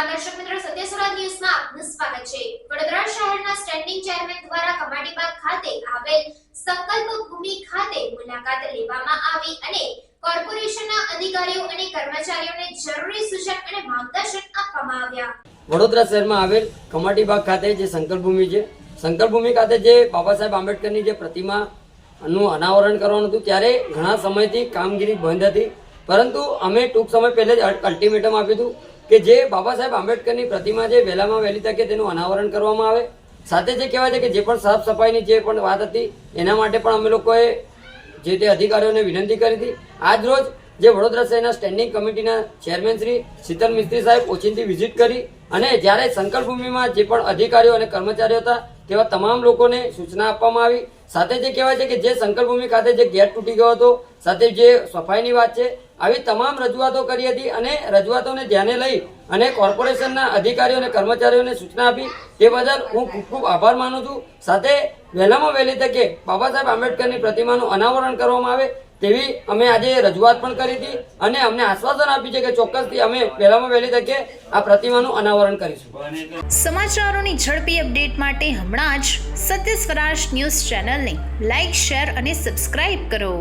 નમસ્કાર દર્શક મિત્રો. સત્ય સુરત ન્યૂઝમાં આપનું સ્વાગત છે. વડોદરા શહેરના સ્ટેન્ડિંગ ચેરમેન દ્વારા કમાટીબાગ ખાતે આવેલ સંકલ્પ ભૂમિ ખાતે મુલાકાત લેવામાં આવી અને કોર્પોરેશનના અધિકારીઓ અને કર્મચારીઓને જરૂરી સૂચન અને માર્ગદર્શન આપવામાં આવ્યા. વડોદરા શહેરમાં આવેલ કમાટીબાગ ખાતે જે સંકલ્પ ભૂમિ છે, સંકલ્પ ભૂમિ ખાતે જે બાબા સાહેબ આંબેડકરની જે પ્રતિમા નું અનાવરણ કરવાનું હતું, ત્યારે ઘણા સમયથી કામગીરી બંધ હતી. પરંતુ અમે ટૂંક સમય પહેલે જ અલ્ટિમેટમ આપ્યું હતું. કે જે બાબા સાહેબ આંબેડકરની પ્રતિમા જે વહેલામાં વહેલી તકે તેનું અનાવરણ કરવામાં આવે. સાથે જે કહેવાય છે કે જે પણ સાફ સફાઈની જે પણ વાત હતી, એના માટે પણ અમે લોકોએ જે તે અધિકારીઓને વિનંતી કરી હતી. આજ રોજ જે વડોદરા શહેરના સ્ટેન્ડિંગ કમિટીના ચેરમેન શ્રી શીતલ મિસ્ત્રી સાહેબ ઓચિંતી વિઝિટ કરી અને જ્યારે સંકલ્પભૂમિમાં જે પણ અધિકારીઓ અને કર્મચારીઓ હતા, તેવા તમામ લોકોને સૂચના આપવામાં આવી. સાથે જે કહેવાય છે કે જે સંકલ્પભૂમિ ખાતે જે ગેટ તૂટી ગયો હતો, સાથે જે સફાઈની વાત છે આવી તમામ રજૂઆતો કરી હતી અને રજૂઆતોને ધ્યાને લઈ અને કોર્પોરેશનના અધિકારીઓ અને કર્મચારીઓને સૂચના આપી. તે બદલ હું ખૂબ ખૂબ આભાર માનું છું. સાથે વહેલામાં વહેલી તકે બાબા સાહેબ આંબેડકરની પ્રતિમાનું અનાવરણ કરવામાં આવે તેવી અમે આજે રજૂઆત પણ કરી હતી અને અમને આશ્વાસન આપ્યું છે કે ચોક્કસથી અમે વહેલામાં વહેલી તકે આ પ્રતિમાનું અનાવરણ કરીશું. સમાચારોની ઝડપી અપડેટ માટે હમણાં જ સત્ય સ્વરાજ ન્યૂઝ ચેનલને લાઇક શેર અને સબસ્ક્રાઇબ કરો.